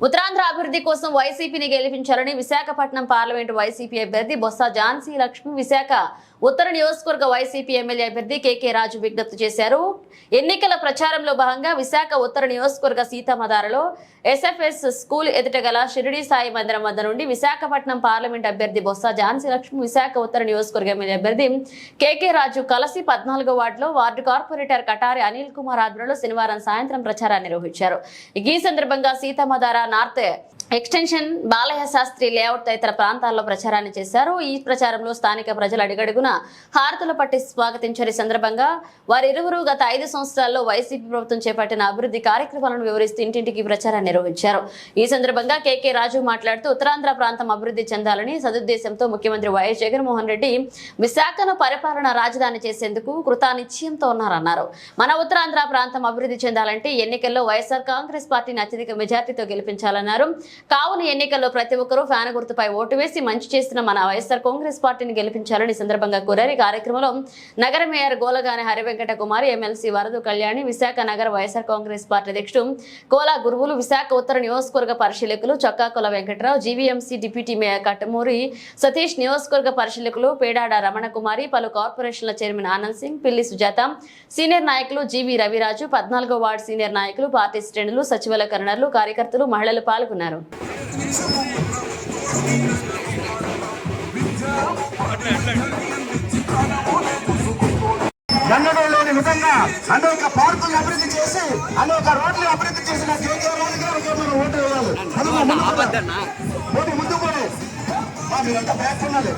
ఉత్తరాంధ్ర అభివృద్ధి కోసం వైసీపీని గెలిపించాలని విశాఖపట్నం పార్లమెంటు వైసీపీ అభ్యర్థి బొత్స ఝాన్సీ లక్ష్మి విశాఖ ఉత్తర నియోజకవర్గ వైసీపీ ఎమ్మెల్యే అభ్యర్థి కేకే రాజు విజ్ఞప్తి చేశారు. ఎన్నికల ప్రచారంలో భాగంగా విశాఖ ఉత్తర నియోజకవర్గ సీతమ్మధారలో ఎస్ఎఫ్ఎస్ స్కూల్ ఎదుట గల షిరిడి సాయి మందిరం వద్ద నుండి విశాఖపట్నం పార్లమెంట్ అభ్యర్థి బొత్స ఝాన్సీ లక్ష్మి విశాఖ ఉత్తర నియోజకవర్గ ఎమ్మెల్యే అభ్యర్థి కేకే రాజు కలిసి పద్నాలుగో వార్డులో వార్డు కార్పొరేటర్ కటారి అనిల్ కుమార్ ఆధ్వర్యంలో శనివారం సాయంత్రం ప్రచారాన్ని నిర్వహించారు. ఈ సందర్భంగా Seethammadhara north. Extension Balayya Sastri layout తదితర ప్రాంతాల్లో ప్రచారాన్ని చేశారు. ఈ ప్రచారంలో స్థానిక ప్రజలు అడిగడుగున హారతులు పట్టి స్వాగతించారు ఈ సందర్భంగా వారిరువురు గత ఐదు సంవత్సరాల్లో వైసీపీ ప్రభుత్వం చేపట్టిన అభివృద్ధి కార్యక్రమాలను వివరిస్తూ ఇంటింటికి ప్రచారాన్ని నిర్వహించారు. ఈ సందర్భంగా కేకే రాజు మాట్లాడుతూ ఉత్తరాంధ్ర ప్రాంతం అభివృద్ధి చెందాలని సదుద్దేశంతో ముఖ్యమంత్రి వైఎస్ జగన్మోహన్ రెడ్డి విశాఖను పరిపాలన రాజధాని చేసేందుకు కృతానిశ్చయంతో ఉన్నారన్నారు. మన ఉత్తరాంధ్ర ప్రాంతం అభివృద్ధి చెందాలంటే ఎన్నికల్లో వైఎస్ఆర్ కాంగ్రెస్ పార్టీని అత్యధిక మెజార్టీతో గెలిపించాలన్నారు. కావున ఎన్నికల్లో ప్రతి ఒక్కరూ ఫ్యాన్ గుర్తుపై ఓటు వేసి మంచి చేస్తున్న మన వైఎస్ఆర్ కాంగ్రెస్ పార్టీని గెలిపించాలని సందర్భంగా కోరారు. ఈ కార్యక్రమంలో నగర మేయర్ గోలగాని హరివెంకట కుమారి ఎమ్మెల్సీ వరదు కళ్యాణి విశాఖ నగర వైఎస్ఆర్ కాంగ్రెస్ పార్టీ అధ్యక్షుడు కోలా గురువులు విశాఖ ఉత్తర నియోజకవర్గ పరిశీలకులు Chokkakula Venkatarao GVMC deputy mayor Kattamuri Satish నియోజకవర్గ పరిశీలకులు పేడాడ రమణకుమారి పలు కార్పొరేషన్ల చైర్మన్ ఆనంద్ సింగ్ పిల్లి సుజాత సీనియర్ నాయకులు జీవి రవిరాజు పద్నాలుగో వార్డు సీనియర్ నాయకులు పార్టీ శ్రేణులు సచివాలయ కరణర్లు కార్యకర్తలు మహిళలు పాల్గొన్నారు. ఎన్నడూ లేని విధంగా అనేక పార్కులు అభివృద్ధి చేసి అనేక రోడ్లు అభివృద్ధి చేసిన గారికి మనం ఓటు వేయాలి. ముందు కూడా. మీరంతా బ్యాక్ ఉండాలి